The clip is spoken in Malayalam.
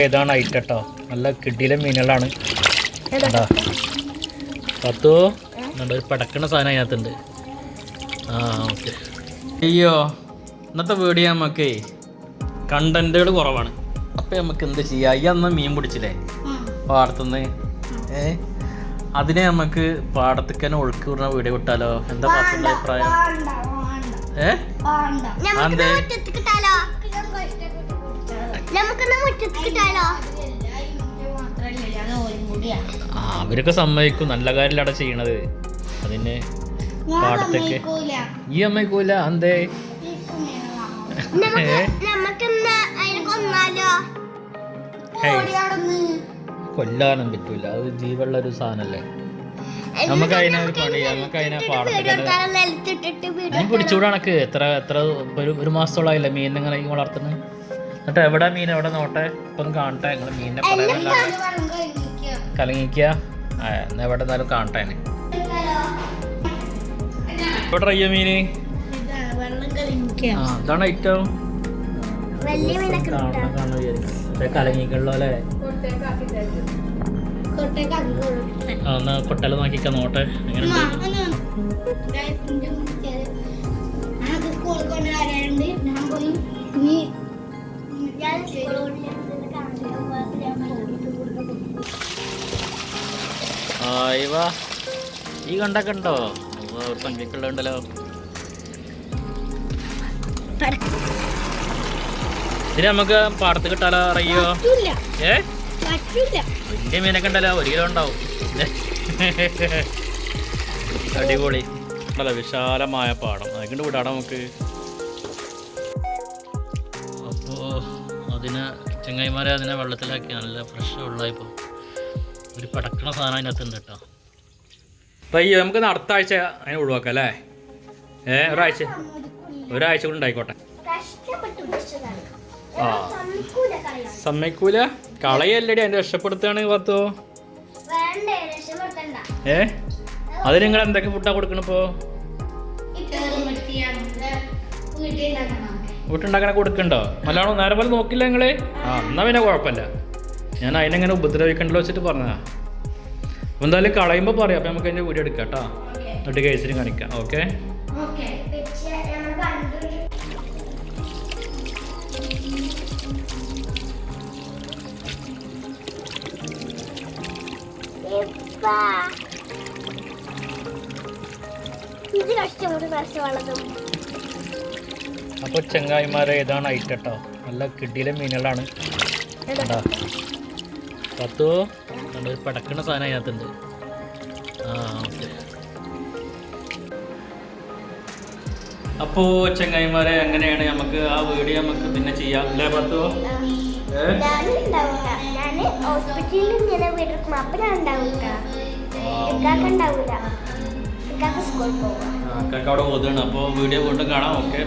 ഏതാണ് ഐറ്റം കേട്ടോ നല്ല കിടിയിലെ മീനുകളാണ്. കണ്ടാ? പത്തോ നല്ല ഒരു പടക്കണ സാധനം അതിനകത്തുണ്ട്. ആ ഓക്കെ. അയ്യോ ഇന്നത്തെ വീഡിയോ നമുക്ക് കണ്ടന്റുകൾ കുറവാണ്. അപ്പം നമുക്ക് എന്ത് ചെയ്യാം? ഈ അന്ന് മീൻ പിടിച്ചില്ലേ? പാടത്തുനിന്ന്. ഏ? അതിനെ നമുക്ക് പാടത്തേക്ക് തന്നെ ഒഴുക്കി വിടുന്ന വീഡിയോ വിട്ടാലോ എന്താ പാത്തിന്റെ അഭിപ്രായം? ഏ? അതെന്തേ? അവരൊക്കെ സമ്മതിക്കും. നല്ല കാര്യം ചെയ്യണത്. അതിന് പാടത്തേക്ക് ഈ അമ്മയ്ക്കൂല എന്തേ? ഹേയ്, കൊല്ലാനും പറ്റൂല. അത് ജീവുള്ള ഒരു സാധനല്ലേ. നമുക്ക് അതിനെ ഒരു പണി. നമുക്ക് അതിനെ പാടത്തേക്ക് പിടിച്ചൂടാണക്ക് എത്ര എത്ര ഒരു മാസത്തോളായില്ലേ മീൻ ഇങ്ങനെ വളർത്തുന്നത് എന്നിട്ട് എവിടെ മീൻ? എവിടെ നോട്ടെ? ഇപ്പം കാണട്ടെ. നിങ്ങൾ മീനിനെ പറയാനല്ല കലങ്ങിക്കുക എവിടെ നിന്നാലും കാണട്ടെ എവിടെ അയ്യ മീന്? ആ അതാണ് ഏറ്റവും കലങ്ങിക്കുള്ള അല്ലേ? ആ എന്നാ കൊട്ടല നോട്ടെ. എങ്ങനെയുണ്ട് വാ. ഈ കണ്ടൊക്കെ ഉണ്ടോ? ഒരു സംഖ്യക്കുള്ളുണ്ടല്ലോ ഇതിന് നമുക്ക് പാടത്ത് കിട്ടാലോ? അറിയോ ഏ? വലിയ മീനൊക്കെ ഉണ്ടല്ലോ ഒരു കിലോ ഉണ്ടാവും. അടിപൊളി. നല്ല വിശാലമായ പാടം. അതുകൊണ്ട് വിടാടാ നമുക്ക്? അപ്പോ അതിനെ ചെങ്ങായിമാരെ അതിനെ വെള്ളത്തിലാക്കി. നല്ല ഫ്രഷ് വെള്ളമായിപ്പോൾ ഒരു പടക്കണ സാധനം അതിനകത്തുണ്ട് കേട്ടോ. അപ്പം ഈ നമുക്ക് അടുത്ത ആഴ്ച അതിനെ ഒഴിവാക്കാം അല്ലേ? ഏ ഒരാഴ്ച. ഒരാഴ്ച കൊണ്ട് ഉണ്ടായിക്കോട്ടെ. ആ. സമ്മതിക്കൂല കളയല്ലടി അതിന്റെ രക്ഷപ്പെടുത്തുകയാണ് പത്തോ. വേണ്ടേ രക്ഷപ്പെടുത്തണ്ട. ഏ? അത് നിങ്ങൾ എന്തൊക്കെ ഫുഡാണ് കൊടുക്കണിപ്പോ വീട്ടുണ്ടാക്കണ കൊടുക്കണ്ടോ? നല്ലോണം നേരെ പോലെ നോക്കില്ല നിങ്ങൾ? ആ എന്നാ പിന്നെ കുഴപ്പമില്ല. ഞാൻ അതിനെങ്ങനെ ഉപദ്രവിക്കണ്ടല്ലോ വെച്ചിട്ട് പറഞ്ഞതാ. അപ്പൊ എന്തായാലും കളയുമ്പോൾ പറയാം. അപ്പം നമുക്ക് അതിന്റെ വീഡിയോ എടുക്കാം കേട്ടോ. എന്നിട്ട് കേസിന് കാണിക്കാം. ഓക്കെ? അപ്പൊ അപ്പോൾ ചെങ്ങായിമാരെ ഇതാണ് ഐറ്റം കേട്ടോ. നല്ല കിടിയിലെ മീനുകളാണ്. കണ്ടാ? പത്തോ? പടക്കുന്ന പടക്കണ സാധനം അതിനകത്തുണ്ട്. ആ ഓക്കെ. അപ്പോൾ ചെങ്ങായിമാരെ എങ്ങനെയാണ് നമുക്ക് ആ വീഡിയോ നമുക്ക് പിന്നെ ചെയ്യാം. അല്ലേ പത്തോ? ഹോസ്പിറ്റലിൽ ഇങ്ങനെ വീട്ടിൽ അപ്പൊ ഞാൻ ഇക്കാക്ക സ്കൂളിൽ അവിടെ ഓതുകയാണ് അപ്പോൾ വീഡിയോ കൊണ്ടും കാണാം. ഓക്കെ.